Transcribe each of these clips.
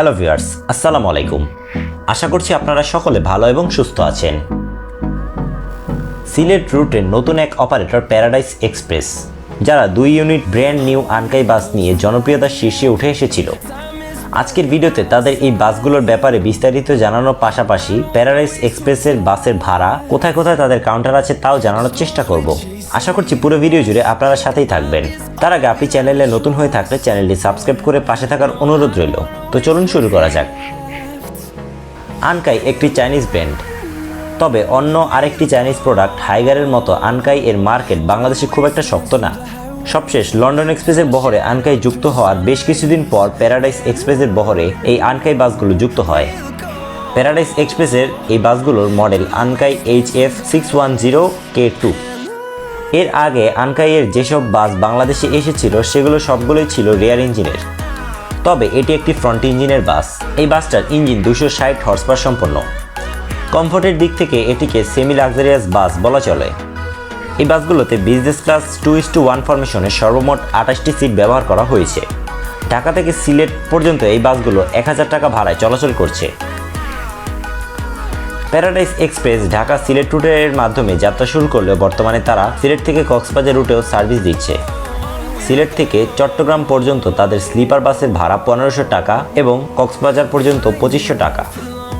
Hello viewers, আসসালামু আলাইকুম। আশা করছি আপনারা সকলে ভালো এবং সুস্থ আছেন। সিলেট রুটের নতুন এক অপারেটর প্যারাডাইস এক্সপ্রেস, যারা দুই unit brand new Ankai bus নিয়ে জনপ্রিয়তার শীর্ষে উঠে এসেছিল। আজকের ভিডিওতে তাদের এই বাসগুলোর ব্যাপারে বিস্তারিত জানানোর পাশাপাশি প্যারাডাইস এক্সপ্রেসের বাসের ভাড়া, কোথায় কোথায় তাদের কাউন্টার আছে তাও জানানোর চেষ্টা করব। আশা করছি পুরো ভিডিও জুড়ে আপনারা সাথেই থাকবেন। তার আগে আপনি চ্যানেলে নতুন হয়ে থাকলে চ্যানেলটি সাবস্ক্রাইব করে পাশে থাকার অনুরোধ রইল। তো চলুন শুরু করা যাক। আনকাই একটি চাইনিজ ব্র্যান্ড। তবে অন্য আরেকটি চাইনিজ প্রোডাক্ট হাইগারের মতো আনকাই এর মার্কেট বাংলাদেশে খুব একটা শক্ত না। সবশেষ লন্ডন এক্সপ্রেসের বহরে আনকাই যুক্ত হওয়ার বেশ কিছুদিন পর প্যারাডাইস এক্সপ্রেসের বহরে এই আনকাই বাসগুলো যুক্ত হয়। প্যারাডাইস এক্সপ্রেসের এই বাসগুলোর model Ankai H F six one zero K two. এর আগে আনকাইয়ের যেসব বাস বাংলাদেশে এসেছিল, সেগুলো সবগুলোই ছিল রেয়ার ইঞ্জিনের। তবে এটি একটি ফ্রন্ট ইঞ্জিনের বাস। এই বাসটার ইঞ্জিন দুশো ষাট হর্স পাওয়ার সম্পন্ন। কমফোর্টের দিক থেকে এটিকে সেমি লাক্সারিয়াস বাস বলা চলে। এই বাসগুলোতে business class two is to one ফরমেশনে সর্বমোট আঠাশটি সিট ব্যবহার করা হয়েছে। ঢাকা থেকে সিলেট পর্যন্ত এই বাসগুলো এক হাজার টাকা ভাড়ায় চলাচল করছে। প্যারাডাইস এক্সপ্রেস ঢাকা সিলেট রুটের মাধ্যমে যাত্রা শুরু করলেও বর্তমানে তারা সিলেট থেকে কক্সবাজার রুটেও সার্ভিস দিচ্ছে। সিলেট থেকে চট্টগ্রাম পর্যন্ত তাদের স্লিপার বাসের ভাড়া পনেরোশো টাকা এবং কক্সবাজার পর্যন্ত পঁচিশশো টাকা।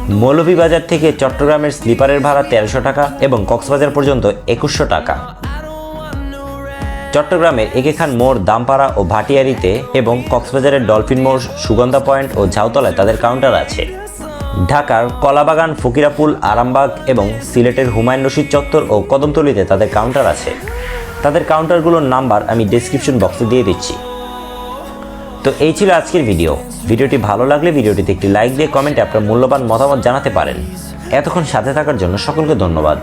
মৌলভীবাজার থেকে চট্টগ্রামের স্লিপারের ভাড়া তেরোশো টাকা এবং কক্সবাজার পর্যন্ত একুশশো টাকা। চট্টগ্রামের একেখান মোড়, দামপাড়া ও ভাটিয়ারিতে এবং কক্সবাজারের ডলফিন মোড়, সুগন্ধা পয়েন্ট ও ঝাউতলায় তাদের কাউন্টার আছে। ঢাকার কলাবাগান, ফকিরাপুল, আরামবাগ এবং সিলেটের হুমায়ুন রশিদ চত্বর ও কদমতলিতে তাদের কাউন্টার আছে। তাদের কাউন্টারগুলোর নাম্বার আমি ডেসক্রিপশন বক্সে দিয়ে দিচ্ছি। তো এই ছিল আজকের ভিডিও ভিডিওটি ভালো লাগলে ভিডিওটিতে একটি লাইক দিয়ে কমেন্টে আপনার মূল্যবান মতামত জানাতে পারেন। এতক্ষণ সাথে থাকার জন্য সকলকে ধন্যবাদ।